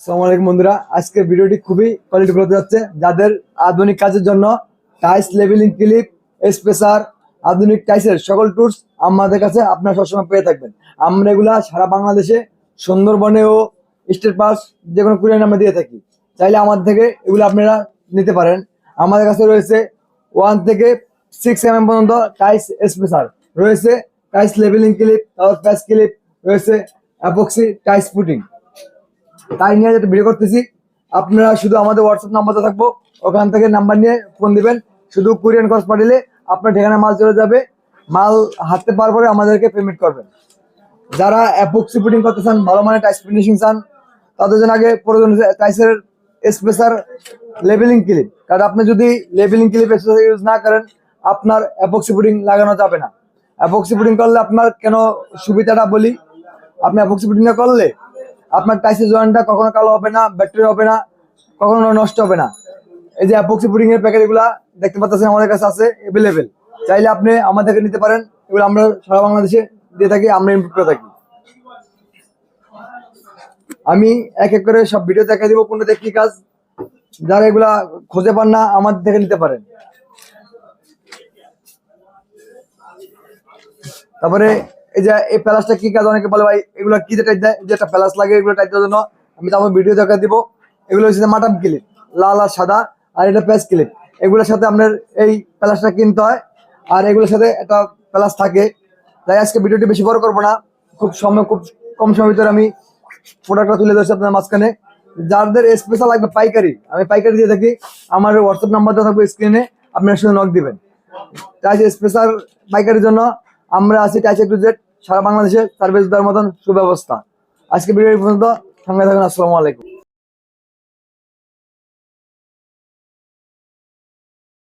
আসসালামু আলাইকুম বন্ধুরা। আজকের ভিডিওটি খুবই কোয়ালিটি হতে যাচ্ছে। যাদের আধুনিক কাজের জন্য টাইস লেভেলিং ক্লিপ স্পেসার আধুনিক টাইসের সকল টুলস আমাদের কাছে আপনারা সবসময় পেয়ে থাকবেন। আমরা এগুলা সারা বাংলাদেশে, সুন্দরবনে ও স্টেট পাস যে কোনো কুরিয়ার নামে দিয়ে থাকি। চাইলে আমাদের থেকে এগুলো আপনারা নিতে পারেন। আমাদের কাছে রয়েছে ওয়ান থেকে সিক্স এম এম পর্যন্ত টাইস স্পেসার রয়েছে tiles leveling clip patch clip রয়েছে অ্যাপক্সি টাইস পুটিং তাই নিয়ে যেটা ভিডিও করতেছি। আপনারা শুধু আমাদের হোয়াটসঅ্যাপ নাম্বারটা থাকব। ওখান থেকে নাম্বার নিয়ে ফোন দিবেন। শুধু কুরিয়ান কস্ট পাঠালে আপনার ঠিকানা মাল চলে যাবে। মাল হাতে পরে আমাদেরকে পেমেন্ট করবেন। যারা অ্যাপক্সি পুটিং করতে চান, ভালো মানের টাইস ফিনিশিং চান, তাদের জন্য আগে প্রয়োজন টাইসের স্পেসার লেভেলিং ক্লিপ কারণ আপনি যদি লেভেলিং ক্লিপ ইউজ না করেন, আপনার অ্যাপক্সি পুটিং লাগানো যাবে না। অ্যাপক্সি পুটিং করলে আপনার কেন সুবিধাটা বলি? আপনি অ্যাপক্সি পুটিং করলে আপনার টাইসের জয়েন্টটা কখনো কালো হবে না ব্যাটারি হবে না, কখনো নষ্ট হবে না। এই যে অ্যাপক্সি পুডিং এর প্যাকেট এগুলা দেখতে পাচ্ছেন আমাদের কাছে আছে এভেলেবেল চাইলে আপনি আমাদের নিতে পারেন, এগুলো আমরা সারা বাংলাদেশে দিয়ে থাকি, আমরা ইম্পোর্ট করে থাকি। আমি এক এক করে সব ভিডিও দেখা দিব কোনটাতে কি কাজ। যারা এগুলা খুঁজে পান না আমাদের থেকে নিতে পারেন। তারপরে এই যে, এই প্যালাসটা কি কাজ? অনেকে বলে, ভাই, এগুলো কি টাইট দেয় যে একটা প্যালাস লাগে, এগুলো টাইট দেওয়ার জন্য আমি তারপর ভিডিও দেখা দিব। এগুলো হচ্ছে মাটাম ক্লিপ লাল আর সাদা, আর এটা প্যাচ ক্লিপ এগুলোর সাথে আপনার এই প্যালাসটা কিনতে হয়, আর এগুলোর সাথে একটা প্যালাস থাকে। তাই আজকে ভিডিওটি বেশি বড় করব না। খুব সময়, খুব কম সময়ের ভিতরে আমি প্রোডাক্টটা তুলে ধরছি আপনার মাঝখানে। যাদের স্পেশাল লাগবে পাইকারি, আমি পাইকারি দিয়ে থাকি। আমার হোয়াটসঅ্যাপ নাম্বারটা থাকবে স্ক্রিনে আপনার শুধু নক দিবেন। তাই স্পেশাল পাইকারির জন্য আমরা আছি টাইচ টু জেড সারা বাংলাদেশে সার্ভিস দেওয়ার মতন সুব্যবস্থা। আজকে ভিডিও পর্যন্ত। সঙ্গে থাকুন, আসসালামু আলাইকুম।